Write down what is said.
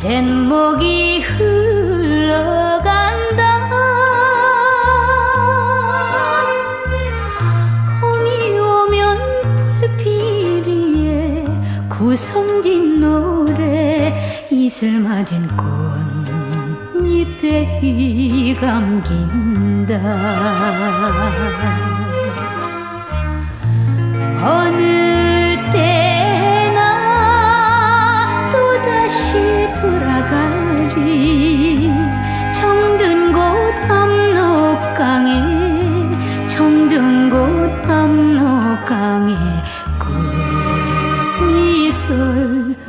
제목이 흘러간다. 봄이 오면 불피리에 구성진 노래 이슬 맞은 꽃잎에 휘 감긴다 압록강에 꿈이 설구나